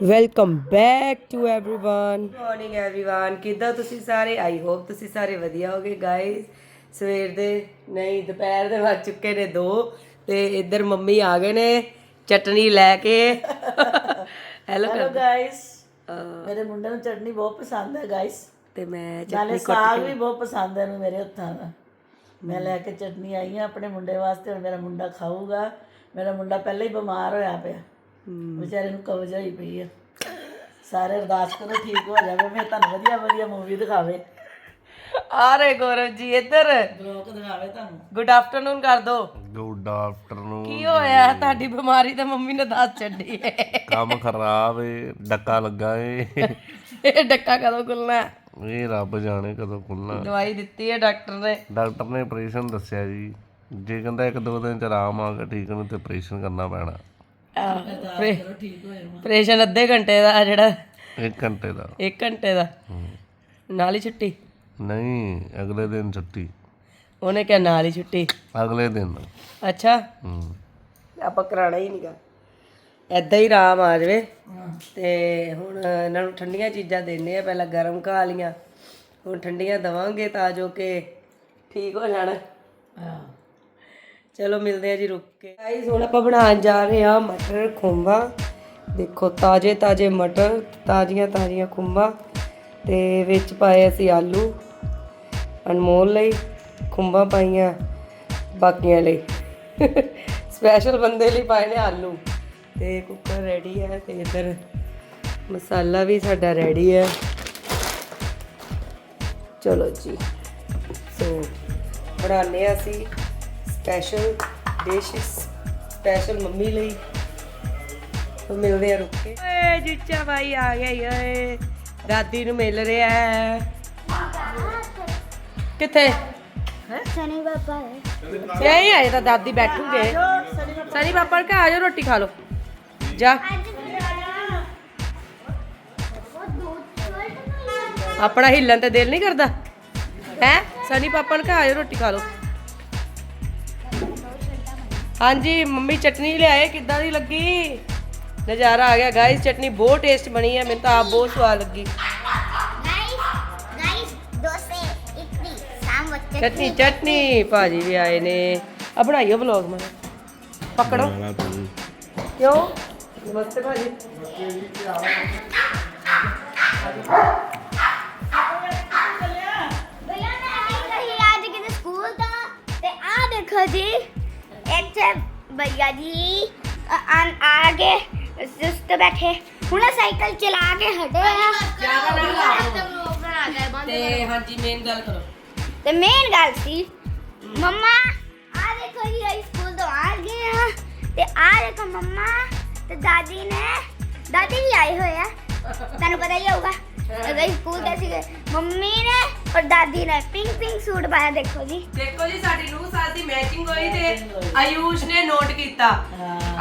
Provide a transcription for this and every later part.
welcome back to everyone morning everyone ਕਿੱਦਾਂ ਤੁਸੀਂ ਸਾਰੇ ਆਈ ਹੋਪ ਤੁਸੀਂ ਸਾਰੇ ਵਧੀਆ ਹੋਗੇ ਗਾਇਸ ਸਵੇਰ ਦੇ ਨਹੀਂ ਦੁਪਹਿਰ ਦੇ ਵੱਜ ਚੁੱਕੇ ਨੇ 2 ਤੇ ਇੱਧਰ ਮੰਮੀ ਆ ਗਏ ਨੇ ਚਟਨੀ ਲੈ ਕੇ ਹੈਲੋ ਹੈਲੋ ਕਰ ਗਾਇਸ ਮੇਰੇ ਮੁੰਡੇ ਨੂੰ ਚਟਨੀ ਬਹੁਤ ਪਸੰਦ ਹੈ ਗਾਇਸ ਤੇ ਮੈਂ ਨਾਲੇ ਚਟਨੀ ਸਾਗ ਵੀ ਬਹੁਤ ਪਸੰਦ ਹੈ ਇਹਨੂੰ ਮੇਰੇ ਹੱਥਾਂ ਦਾ ਮੈਂ ਲੈ ਕੇ ਚਟਨੀ ਆਈ ਹਾਂ ਆਪਣੇ ਮੁੰਡੇ ਵਾਸਤੇ ਹੁਣ ਮੇਰਾ ਮੁੰਡਾ ਖਾਊਗਾ ਮੇਰਾ ਮੁੰਡਾ ਪਹਿਲਾਂ ਹੀ ਬਿਮਾਰ ਹੋਇਆ ਪਿਆ ਵਿਚਾਰੇ ਨੂੰ ਕਬਜ਼ ਹੋਈ ਪਈ ਆ। ਸਾਰੇ ਅਰਦਾਸ ਕਰੋ ਠੀਕ ਹੋ ਜਾਵੇ ਫਿਰ ਤੁਹਾਨੂੰ ਵਧੀਆ ਵਧੀਆ ਮੂਵੀ ਦਿਖਾਵੇ। ਆ ਰਹੇ ਗੌਰਵ ਜੀ ਇੱਧਰ। ਬਲੌਗ ਦਿਖਾਵੇ ਤੁਹਾਨੂੰ। ਗੁੱਡ ਆਫਟਰਨੂਨ ਕਰ ਦੋ। ਗੁੱਡ ਆਫਟਰਨੂਨ ਕੀ ਹੋਇਆ? ਤੁਹਾਡੀ ਬਿਮਾਰੀ ਤਾਂ ਮੰਮੀ ਨੇ ਦੱਸ ਛੱਡੀ ਹੈ ਕੰਮ ਖਰਾਬ ਏ ਡੱਕਾ ਲੱਗਾ ਏ। ਇਹ ਡੱਕਾ ਕਦੋਂ ਖੁੱਲਣਾ? ਹੈ? ਇਹ ਰੱਬ ਜਾਣੇ ਕਦੋਂ ਖੁੱਲਣਾ। ਦਵਾਈ ਦਿੱਤੀ ਹੈ ਡਾਕਟਰ ਨੇ। ਡਾਕਟਰ ਨੇ ਆਪਰੇਸ਼ਨ ਦੱਸਿਆ ਜੀ। ਜੇ ਕਹਿੰਦਾ ਇੱਕ ਦੋ ਦਿਨ ਚ ਆਰਾਮ ਆ ਗਿਆ ਠੀਕ ਨੂੰ ਤੇ ਆਪਰੇਸ਼ਨ ਕਰਨਾ ਪੈਣਾ। ਆਪਰੇਸ਼ਨ ਅੱਧੇ ਘੰਟੇ ਦਾ ਜਿਹੜਾ। ਇੱਕ ਘੰਟੇ ਦਾ। 1 ਘੰਟੇ ਦਾ। ਨਾਲ ਹੀ ਛੁੱਟੀ? ਨਹੀਂ ਅਗਲੇ ਦਿਨ ਛੁੱਟੀ। ਉਹਨੇ ਕਿਹਾ ਨਾਲ ਹੀ ਛੁੱਟੀ। ਅਗਲੇ ਦਿਨ। ਅੱਛਾ। ਹੂੰ। ਆਪਾਂ ਕਰਾਣਾ ਹੀ ਨਹੀਂਗਾ ਐਦਾਂ ਹੀ ਆਰਾਮ ਆ ਜਾਵੇ। ਤੇ ਹੁਣ ਇਹਨਾਂ ਨੂੰ ਠੰਡੀਆਂ ਚੀਜ਼ਾਂ ਦੇਣੇ ਆ ਪਹਿਲਾਂ ਗਰਮ ਖਾ ਲੀਆਂ ਹੁਣ ਠੰਡੀਆਂ ਦਵਾਂਗੇ ਤਾਂ ਜੋ ਕਿ ਠੀਕ ਹੋ ਜਾਣ। ਚਲੋ ਮਿਲਦੇ ਆ ਜੀ ਰੁਕ ਕੇ। ਗਾਈਸ ਹੁਣ ਆਪਾਂ ਬਣਾਉਣ ਜਾ ਰਹੇ ਆ ਮਟਰ ਖੁੰਬਾ। ਦੇਖੋ, ਤਾਜ਼ੇ ਤਾਜ਼ੇ ਮਟਰ, ਤਾਜ਼ੀਆਂ ਤਾਜ਼ੀਆਂ ਖੁੰਬਾ ਤੇ ਵਿੱਚ ਪਾਏ ਅਸੀਂ ਆਲੂ ਅਨਮੋਲ ਲਈ, ਖੁੰਬਾ ਪਾਈਆਂ ਬਾਕੀਆਂ ਲਈ। ਸਪੈਸ਼ਲ ਬੰਦੇ ਲਈ ਪਾਏ ਨੇ ਆਲੂ। ਤੇ ਕੁੱਕਰ ਰੈਡੀ ਹੈ ਤੇ ਇੱਧਰ ਮਸਾਲਾ ਵੀ ਸਾਡਾ ਰੈਡੀ ਹੈ। ਚਲੋ ਜੀ। ਸੋ ਬਣਾਉਂਦੇ ਹਾਂ ਅਸੀਂ ਸਪੈਸ਼ਲ ਡਿਸ਼ਸ ਸਪੈਸ਼ਲ ਮੰਮੀ ਲਈ। ਤੋ ਮਿਲਦੇ ਆ ਰੁੱਕ ਕੇ। ਓਏ ਜੁੱਚਾ ਭਾਈ ਆ ਗਿਆ ਈ ਓਏ। ਦਾਦੀ ਨੂੰ ਮਿਲ ਰਿਹਾ ਹੈ। ਕਿੱਥੇ? ਸਨੀ ਬਾਬਾ ਹੈ ਨਹੀਂ ਆਏ ਤਾਂ ਦਾਦੀ ਬੈਠੂਗੇ। ਸਨੀ ਪਾਪਾ। ਕੇ ਆ ਜਾਓ ਰੋਟੀ ਖਾ ਲਓ। ਜਾ। ਆਪਣਾ ਹਿੱਲਣ ਤੇ ਦਿਲ ਨਹੀਂ ਕਰਦਾ। ਹੈ? ਸਨੀ ਪਾਪਾ ਨੂੰ ਕਹਾ ਆਜੋ ਰੋਟੀ ਖਾ ਲਓ। ਹਾਂਜੀ ਮੰਮੀ ਚਟਨੀ ਲਿਆਏ ਕਿੱਦਾਂ ਦੀ ਲੱਗੀ? ਨਜ਼ਾਰਾ ਆ ਗਿਆ ਗਾਇਸ ਚਟਨੀ ਬਹੁਤ ਟੇਸਟ ਬਣੀ ਹੈ ਮੈਨੂੰ ਤਾਂ ਆਪ ਬਹੁਤ ਸਵਾਦ ਲੱਗੀ। ਚਟਨੀ ਚਟਨੀ ਭਾਜੀ ਵੀ ਆਏ ਨੇ। ਆ ਬਣਾਈਓ ਵਲੌਗ ਮੈਂ। ਪਕੜੋ। ਕਿਉਂ? ਨਮਸਤੇ ਭਾਜੀ। ਦੇਖੋ ਜੀ। ਇੱਥੇ ਭਈਆ ਜੀ ਅ- ਆਂ ਆ ਕੇ ਸੁਸਤ ਬੈਠੇ ਹੁਣ ਸਾਈਕਲ ਚਲਾ ਕੇ ਹਟੇ ਆ ਤੇ ਹਾਂਜੀ ਮੇਨ ਗੱਲ ਕਰੋ ਤੇ ਮੇਨ ਗੱਲ ਸੀ ਮੰਮਾ ਆ ਦੇਖੋ ਜੀ ਅਸੀਂ ਸਕੂਲ ਤੋਂ ਆ ਗਏ ਆ ਤੇ ਆ ਦੇਖੋ ਮੰਮਾ ਤੇ ਦਾਦੀ ਨੇ ਦਾਦੀ ਵੀ ਆਏ ਹੋਏ ਆ ਤੁਹਾਨੂੰ ਪਤਾ ਹੀ ਹੋਊਗਾ ਅਗਰ ਸਕੂਲ ਦੇ ਸੀਗੇ। ਮੰਮੀ ਨੇ ਔਰ ਦਾਦੀ ਨੇ ਪਿੰਕ ਪਿੰਕ ਸੂਟ ਪਾਇਆ ਦੇਖੋ ਜੀ। ਦੇਖੋ ਜੀ ਸਾਡੀ ਨੂੰ ਸਾਲ ਦੀ ਮੈਚਿੰਗ ਹੋਈ ਤੇ ਆਯੂਸ਼ ਨੇ ਨੋਟ ਕੀਤਾ।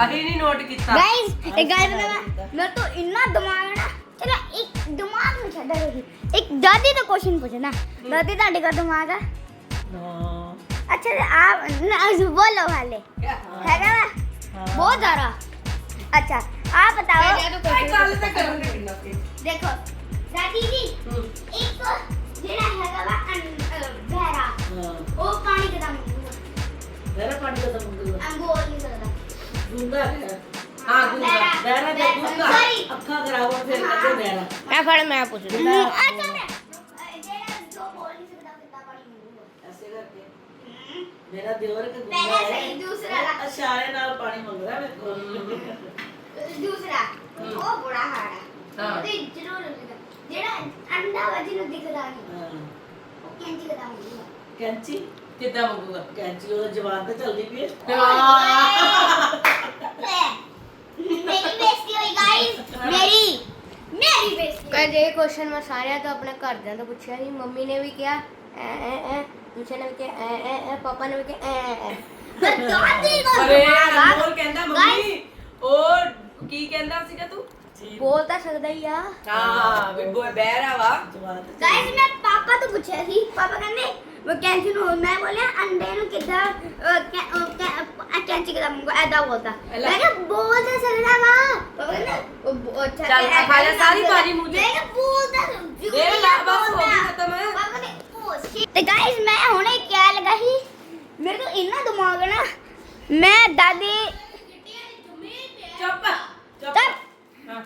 ਅਸੀਂ ਨਹੀਂ ਨੋਟ ਕੀਤਾ। ਗਾਇਸ ਇੱਕ ਗੱਲ ਬਤਾ ਮੈਂ। ਤਾਂ ਇੰਨਾ ਦਿਮਾਗ ਹੈ ਨਾ ਚਲੋ ਇੱਕ ਦਿਮਾਗ ਨੂੰ ਛੱਡ ਰਹੀ ਇੱਕ ਦਾਦੀ ਤੋਂ ਕੁਐਸਚਨ ਪੁੱਛਣਾ। ਦਾਦੀ ਤੁਹਾਡੇ ਕੋਲ ਦਿਮਾਗ ਆ? ਹਾਂ। ਅੱਛਾ ਆਪ ਨਾ ਬੋਲੋ ਵਾਲੇ ਹੈਗਾ ਵਾ? ਬਹੁਤ ਜ਼ਿਆਦਾ। ਅੱਛਾ ਆਪ ਬਤਾਓ। ਗੱਲ ਤਾਂ ਕਰਾਂਗੇ। ਦੇਖੋ ਦਾਦੀ ਜੀ ਇੱਕ ਜਿਹੜਾ ਹੈਗਾ ਵਾ ਅਨ- ਅ, ਬਹਿਰਾ ਹਾਂ ਉਹ ਪਾਣੀ ਕਿਦਾਂ ਮੰਗੂਗਾ ਮੇਰਾ ਪਾਣੀ ਦਾ ਮੁੰਡਾ ਅੰਗੋਲ ਨਹੀਂ ਸਕਦਾ ਗੁੰਦਾ ਹੈ ਹਾਂ ਗੁੰਗਾ ਬਹਿਰਾ ਬਹਿਰਾ ਤੇ ਗੁੰਦਾ Sorry. ਅੱਖਾਂ ਖਰਾਬ ਹੋ ਫਿਰ ਕੱਢੇ ਬਹਿਰਾ ਮੈਂ ਫੜ ਮੈਂ ਪੁੱਛ ਅੱਛਾ ਮੈਂ ਅ, ਜਿਹੜਾ ਜੋ ਬੋਲ ਨਹੀਂ ਸਕਦਾ ਕਿੱਦਾਂ ਪਾਣੀ ਮੰਗੂਗਾ ਐਸੇ ਕਰਕੇ ਮੇਰਾ ਦਿਓਰ ਕਿ ਗੁੰਦਾ ਪਹਿਲਾ ਹੈ ਸਹੀ ਦੂਸਰਾ ਲਾ। ਇਸ਼ਾਰੇ ਨਾਲ ਪਾਣੀ ਮੰਗਦਾ ਮੇਰੇ ਕੋਲ ਦੂਸਰਾ ਉਹ ਜਿਹੜਾ ਅੰਡਾ ਵਜੀ ਨੂੰ ਦਿਖਦਾ ਨਹੀਂ ਹਾਂ। ਉਹ ਕੈਂਚੀ ਕਦਾ ਮੰਗੂਗਾ ਕੈਂਚੀ? ਕਿੱਦਾਂ ਮੰਗੂਗਾ? ਕੈਂਚੀ ਉਹਦਾ ਜਵਾਨ ਤੇ ਚੱਲਦੀ ਪਈ ਹੈ। ਮੇਰੀ ਬੇਇੱਜ਼ਤੀ ਹੋਈ ਗਾਇਸ ਮੇਰੀ ਮੇਰੀ ਬੇਇੱਜ਼ਤੀ ਕਦੇ ਇਹ ਕੁਐਸਚਨ ਮੈਂ ਸਾਰਿਆਂ ਤੋਂ ਆਪਣੇ ਘਰਦਿਆਂ ਤੋਂ ਪੁੱਛਿਆ ਸੀ ਮੰਮੀ ਨੇ ਵੀ ਕਿਹਾ ਐ ਐ ਐ ਦੂਜੇ ਨੇ ਵੀ ਕਿਹਾ ਐ ਐ ਐ ਪਾਪਾ ਨੇ ਵੀ ਕਿਹਾ ਐ ਐ ਐ। ਮੈਂ ਦਾਦੀ ਕੋ ਅਰੇ ਅਨਮੋਲ ਕਹਿੰਦਾ ਮੰਮੀ ਉਹ ਕੀ ਕਹਿੰਦਾ ਸੀਗਾ ਤੂੰ? ਬੋਲ ਤਾਂ ਸਕਦਾ ਹੀ ਆ। ਹਾਂ ਵੀ ਬੋ ਬਹਿਰਾ ਵਾ। ਤੇ ਗਾਇਸ ਮੈਂ ਪਾਪਾ ਤੋਂ ਪੁੱਛਿਆ ਸੀ। ਪਾਪਾ ਕਹਿੰਦੇ ਮੈਂ ਕੈਂਚੀ ਨੂੰ ਮੈਂ ਬੋਲਿਆ ਅੰਡੇ ਨੂੰ ਕਿੱਦਾਂ ਕੈਂਚੀ ਕਿੱਦਾਂ ਮੰਗੋ ਐਦਾ ਬੋਲਦਾ। ਮੈਂ ਕਿਹਾ ਬੋਲ ਤਾਂ ਸਕਦਾ ਵਾ। ਉਹ ਉਹ ਚੱਲ ਖਾ ਜਾ ਸਾਰੀ ਭਾਜੀ ਮੂੰਹ ਮੈਂ ਕਿਹਾ ਬੋਲਦਾ ਦੇ ਲੈ ਬਸ ਹੋ ਗਈ ਖਤਮ। ਪਾਪਾ ਨੇ ਤੇ ਗਾਇਸ ਮੈਂ ਹੁਣੇ ਕਿਆ ਲਗਾ ਸੀ ਮੇਰੇ ਕੋਲ ਇੰਨਾ ਦਿਮਾਗ ਨਾ ਮੈਂ ਦਾਦੀ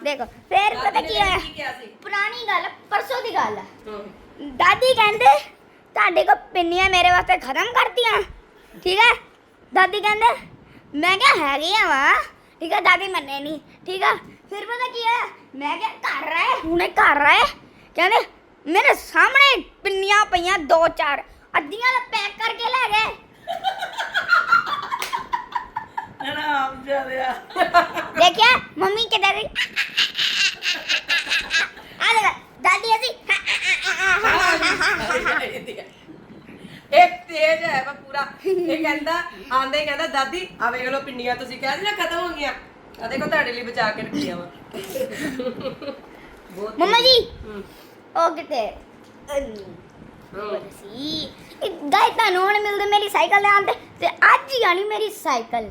ਦੇਖੋ ਫਿਰ ਪਤਾ ਕੀ ਹੋਇਆ? ਪੁਰਾਣੀ ਗੱਲ ਪਰਸੋਂ ਦੀ ਗੱਲ। ਹੈ। ਦਾਦੀ ਕਹਿੰਦੇ ਤੁਹਾਡੇ ਕੋ ਪਿੰਨੀਆਂ ਮੇਰੇ ਵਾਸਤੇ ਖਤਮ ਕਰਤੀਆਂ। ਠੀਕ ਹੈ ਦਾਦੀ ਕਹਿੰਦੇ ਮੈਂ ਕਿਹਾ ਹੈਗੀਆਂ ਵਾ। ਠੀਕ ਹੈ ਦਾਦੀ ਮੰਨੇ ਨਹੀਂ ਠੀਕ ਹੈ ਫਿਰ ਪਤਾ ਕੀ ਹੈ ਮੈਂ ਕਿਹਾ ਕਰ ਰਹੇ ਹੁਣੇ ਕਰ ਰਹੇ ਕਹਿੰਦੇ ਮੇਰੇ ਸਾਹਮਣੇ ਪਿੰਨੀਆਂ ਪਈਆਂ ਦੋ ਚਾਰ। ਅੱਧੀਆਂ ਤਾਂ ਪੈਕ ਕਰਕੇ ਲੈ ਗਏ। ਆਰਾਮ ਜਿਹਾ ਦੇਖਿਆ? ਮੰਮੀ ਕਿਧਰ ਗਈ ਆ ਦੇਖ ਦਾਦੀ ਅਸੀਂ ਇਹ ਤੇਜ ਹੈ ਵਾ ਪੂਰਾ। ਇਹ ਕਹਿੰਦਾ ਆਂਦੇ ਹੀ ਕਹਿੰਦਾ ਦਾਦੀ ਆ ਵੇਖ ਲਓ ਪਿੰਨੀਆਂ ਤੁਸੀਂ ਕਹਿ ਨਾ ਖਤਮ ਹੋ ਗਈਆਂ। ਆ ਦੇਖੋ ਤੁਹਾਡੇ ਲਈ ਬਚਾ ਕੇ ਰੱਖੀਆਂ ਵਾ। ਬਹੁਤ ਮੰਮਾ ਜੀ ਹੂੰ। ਉਹ ਕਿਤੇ ਹੂੰ। ਸੀ। ਗਾਇ ਤੁਹਾਨੂੰ ਹੁਣ ਮਿਲਦੇ ਮੇਰੀ ਸਾਈਕਲ ਦੇ ਆਂਦੇ ਤੇ ਅੱਜ ਹੀ ਆਣੀ ਮੇਰੀ ਸਾਈਕਲ।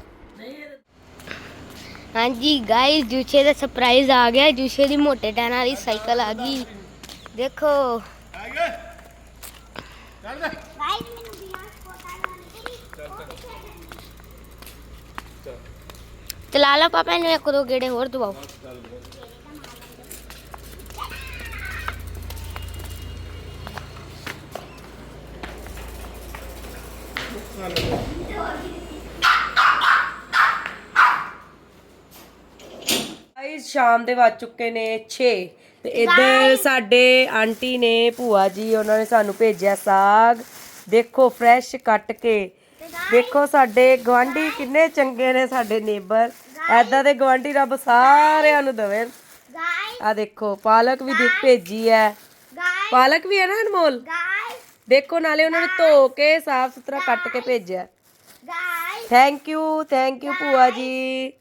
ਹਾਂਜੀ ਗਾਇਸ ਜੂਸ਼ੇ ਦਾ ਸਰਪ੍ਰਾਈਜ਼ ਆ ਗਿਆ। ਜੂਸ਼ੇ ਦੀ ਮੋਟੇ ਟਾਇਰਾਂ ਵਾਲੀ ਸਾਈਕਲ ਆ ਗਈ। ਦੇਖੋ। ਗਾਇਸ ਚਲਾ ਲਾ ਪਾਪਾ ਨੇ ਇੱਕ ਦੋ ਗੇੜੇ ਹੋਰ ਦਵਾਓ। ਗਾਇਸ ਸ਼ਾਮ ਦੇ ਵੱਜ ਚੁੱਕੇ ਨੇ 6 ਤੇ ਇੱਧਰ ਸਾਡੇ ਆਂਟੀ ਨੇ ਭੂਆ ਜੀ ਉਹਨਾਂ ਨੇ ਸਾਨੂੰ ਭੇਜਿਆ ਸਾਗ। ਦੇਖੋ ਫਰੈਸ਼ ਕੱਟ ਕੇ। ਦੇਖੋ ਸਾਡੇ ਗਵਾਂਢੀ ਕਿੰਨੇ ਚੰਗੇ ਨੇ ਸਾਡੇ ਨੇਬਰ ਐਦਾਂ ਦੇ ਗਵਾਂਢੀ ਰੱਬ ਸਾਰਿਆਂ ਨੂੰ ਦੇਵੇ। ਆ ਦੇਖੋ ਪਾਲਕ ਵੀ ਦੇਖ ਭੇਜੀ ਹੈ ਪਾਲਕ ਵੀ ਹੈ ਨਾ ਅਨਮੋਲ? ਦੇਖੋ ਨਾਲੇ ਉਹਨਾਂ ਨੇ ਧੋ ਕੇ ਸਾਫ਼ ਸੁਥਰਾ ਕੱਟ ਕੇ ਭੇਜਿਆ। ਥੈਂਕ ਯੂ ਥੈਂਕ ਯੂ ਭੂਆ ਜੀ।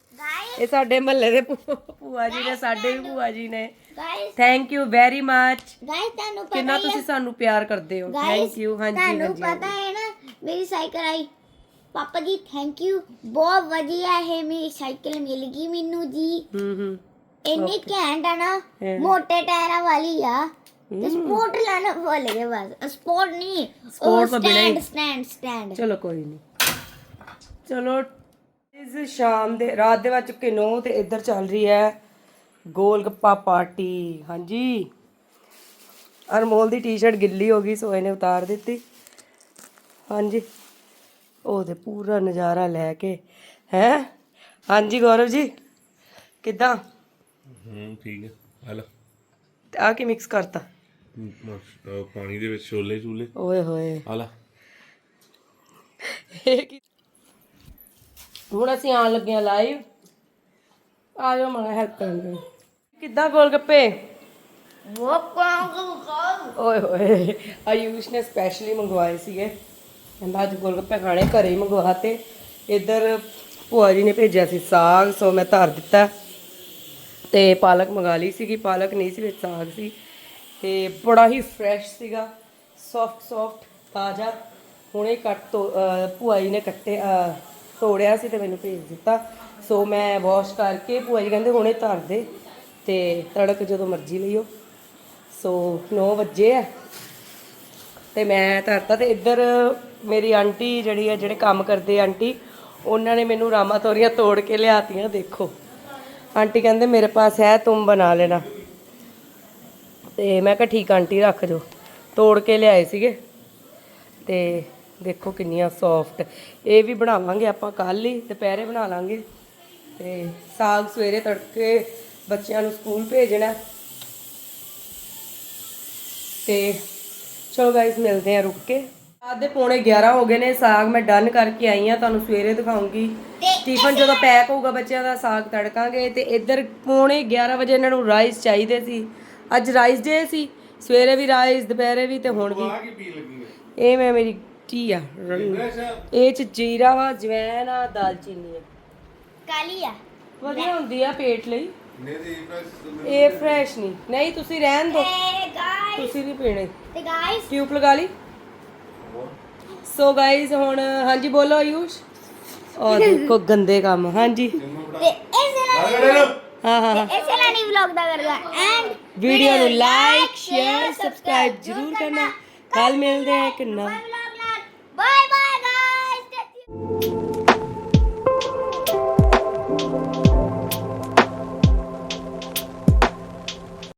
ਇਹ ਸਾਡੇ ਮਹੱਲੇ ਦੇ ਭੂ- ਭੂਆ ਜੀ ਨੇ ਸਾਡੇ ਵੀ ਭੂਆ ਜੀ ਨੇ। Guys thank you very much guys ਤੁਹਾਨੂੰ ਪਤਾ ਕਿੰਨਾ ਤੁਸੀਂ ਸਾਨੂੰ ਪਿਆਰ ਕਰਦੇ ਹੋ। ਥੈਂਕ ਯੂ ਹਾਂਜੀ ਤੁਹਾਨੂੰ ਹਾਂਜੀ ਪਤਾ ਹੈ ਨਾ ਮੇਰੀ ਸਾਈਕਲ ਆਈ। ਪਾਪਾ ਜੀ ਥੈਂਕ ਯੂ ਬਹੁਤ ਵਧੀਆ ਹੈ ਮੇਰੀ ਸਾਈਕਲ ਮਿਲ ਗਈ ਮੈਨੂੰ ਜੀ। ਹੂੰ ਹੂੰ। ਇੰਨੀ ਘੈਂਟ ਆ ਨਾ ਹਾਂ। ਮੋਟੇ ਟਾਇਰਾਂ ਵਾਲੀ ਆ। ਤੇ ਸਪੋਰਟ ਲਾਣਾ ਭੁੱਲ ਗਏ ਬਸ। ਸਪੋਰਟ ਨਹੀਂ Sport ਤੋਂ ਬਿਨਾਂ ਹੀ। ਸਟੈਂਡ ਸਟੈਂਡ ਸਟੈਂਡ ਚਲੋ ਕੋਈ ਨਹੀਂ। ਚਲੋ ਇਸ ਸ਼ਾਮ ਦੇ ਰਾਤ ਦੇ ਵੱਜ ਚੁੱਕੇ 9 ਤੇ ਇੱਧਰ ਚੱਲ ਰਹੀ ਹੈ ਗੋਲ ਗੱਪਾ ਪਾਰਟੀ। ਹਾਂਜੀ। ਅਨਮੋਲ ਦੀ ਟੀ-ਸ਼ਰਟ ਗਿੱਲੀ ਹੋ ਗਈ ਸੋ ਇਹਨੇ ਉਤਾਰ ਦਿੱਤੀ। ਹਾਂਜੀ। ਉਹ ਤੇ ਪੂਰਾ ਨਜ਼ਾਰਾ ਲੈ ਕੇ। ਹੈ? ਹਾਂਜੀ ਗੌਰਵ ਜੀ ਕਿੱਦਾਂ? ਹੂੰ ਠੀਕ ਹੈ। ਹਲ। ਆ ਕੀ ਮਿਕਸ ਕਰਤਾ? ਪਾਣੀ ਦੇ ਵਿੱਚ ਛੋਲੇ ਚੂਲੇ ਓਏ ਹੋਏ। ਹਲਾ। ਇਹ ਕੀ- ਹੁਣ ਅਸੀਂ ਆਣ ਲੱਗੇ ਆ ਲਾਈਵ ਆ ਜਾਓ ਮਣਾ ਹੈਲਪ ਕਰਨ ਕਿੱਦਾਂ ਗੋਲ ਗੱਪੇ ਓਏ ਹੋਏ, ਆਯੂਸ਼ ਨੇ ਸਪੈਸ਼ਲੀ ਮੰਗਵਾਏ ਸੀਗੇ। ਕਹਿੰਦਾ ਅੱਜ ਗੋਲ ਗੱਪੇ ਖਾਣੇ, ਘਰੇ ਹੀ ਮੰਗਵਾਤੇ। ਇੱਧਰ ਭੂਆ ਜੀ ਨੇ ਭੇਜਿਆ ਸੀ ਸਾਗ, ਸੋ ਮੈਂ ਧਰ ਦਿੱਤਾ। ਤੇ ਪਾਲਕ ਮੰਗਾ ਲਈ ਸੀਗੀ, ਪਾਲਕ ਨਹੀਂ ਸੀ ਵਿੱਚ, ਸਾਗ ਸੀ। ਤੇ ਬੜਾ ਹੀ ਫਰੈਸ਼ ਸੀਗਾ ਸੌਫਟ ਸੌਫਟ ਤਾਜ਼ਾ। ਹੁਣੇ ਕੱਟ ਤੋਂ ਭੂਆ ਜੀ ਨੇ ਕੱਟੇ ਤੋੜਿਆ ਸੀ ਤੇ ਮੈਨੂੰ ਭੇਜ ਦਿੱਤਾ। ਸੋ ਮੈਂ ਵਾਸ਼ ਕਰਕੇ ਭੂਆ ਜੀ ਕਹਿੰਦੇ ਹੁਣੇ ਧਰ ਦੇ ਤੇ ਤੜਕ ਜਦੋਂ ਮਰਜ਼ੀ ਲਈਓ। ਸੋ 9 ਵਜੇ ਆ ਤੇ ਮੈਂ ਧਰਤਾ ਤੇ ਇੱਧਰ ਮੇਰੀ ਆਂਟੀ ਜਿਹੜੀ ਆ, ਜਿਹੜੇ ਕੰਮ ਕਰਦੇ ਆਂਟੀ, ਉਹਨਾਂ ਨੇ ਮੈਨੂੰ ਰਾਮਾ ਤੋਰੀਆਂ ਤੋੜ ਕੇ ਲਿਆਤੀਆਂ, ਦੇਖੋ। ਆਂਟੀ ਕਹਿੰਦੇ, ਮੇਰੇ ਪਾਸ ਹੈ, ਤੂੰ ਬਣਾ ਲੈਣਾ। ਤੇ ਮੈਂ ਕਿਹਾ, ਠੀਕ ਆਂਟੀ, ਰੱਖ ਜੋ। ਤੋੜ ਕੇ ਲਿਆਏ ਸੀਗੇ। ਤੇ ਦੇਖੋ ਕਿੰਨੀਆਂ ਸੌਫਟ ਇਹ ਵੀ ਬਣਾਵਾਂਗੇ ਆਪਾਂ ਕੱਲ ਹੀ ਦੁਪਹਿਰੇ ਬਣਾ ਲਾਂਗੇ। ਤੇ ਸਾਗ ਸਵੇਰੇ ਤੜਕੇ ਬੱਚਿਆਂ ਨੂੰ ਸਕੂਲ ਭੇਜਣਾ। ਤੇ ਚਲੋ ਗਾਇਸ ਮਿਲਦੇ ਆ ਰੁਕ ਕੇ। ਰਾਤ ਦੇ ਪੌਣੇ 11 ਹੋ ਗਏ ਨੇ ਸਾਗ ਮੈਂ ਡਨ ਕਰਕੇ ਆਈ ਆ ਤੁਹਾਨੂੰ ਸਵੇਰੇ ਦਿਖਾਉਂਗੀ। ਸਟੀਫਨ ਜਦੋਂ ਪੈਕ ਹੋਊਗਾ ਬੱਚਿਆਂ ਦਾ ਸਾਗ ਤੜਕਾਂਗੇ। ਤੇ ਇੱਧਰ ਪੌਣੇ 11 ਵਜੇ ਇਹਨਾਂ ਨੂੰ ਰਾਈਸ ਚਾਹੀਦੇ ਸੀ। ਅੱਜ ਰਾਈਸ ਡੇ ਸੀ ਸਵੇਰੇ ਵੀ ਰਾਈਸ ਦੁਪਹਿਰੇ ਵੀ ਤੇ ਹੁਣ ਵੀ। ਇਹ ਮੈਂ ਮੇਰੀ ਟੀ ਆ ਇਹ ਚ ਜੀਰਾ ਵਾ ਜਵੈਨ ਆ ਦਾਲਚੀਨੀ ਆ। ਕਾਲੀ ਆ। ਵਧੀਆ ਹੁੰਦੀ ਆ ਪੇਟ ਲਈ। ਇਹ ਫਰੈਸ਼ ਨਹੀਂ। ਨਹੀਂ ਤੁਸੀਂ ਰਹਿਣ ਦਿਓ ਤੁਸੀਂ ਨਹੀਂ ਪੀਣੇ। ਤੇ ਗਾਇਸ ਟਿਊਬ ਲਗਾ ਲਈ। ਸੋ ਗਾਇਸ ਹੁਣ ਹਾਂਜੀ ਬੋਲੋ ਆਯੂਸ਼। ਉਹ ਦੇਖੋ ਗੰਦੇ ਕੰਮ। ਹਾਂਜੀ। ਤੇ ਇਸ ਹਾਂ ਹਾਂ ਇਸੇ ਲਈ ਨਹੀਂ ਵਲੌਗ ਦਾ ਕਰਗਾ ਐਂਡ ਵੀਡੀਓ ਨੂੰ ਲਾਈਕ ਸ਼ੇਅਰ ਸਬਸਕ੍ਰਾਈਬ ਜ਼ਰੂਰ ਕਰਨਾ। ਕੱਲ ਮਿਲਦੇ ਹਾਂ ਇੱਕ ਨਵਾਂ।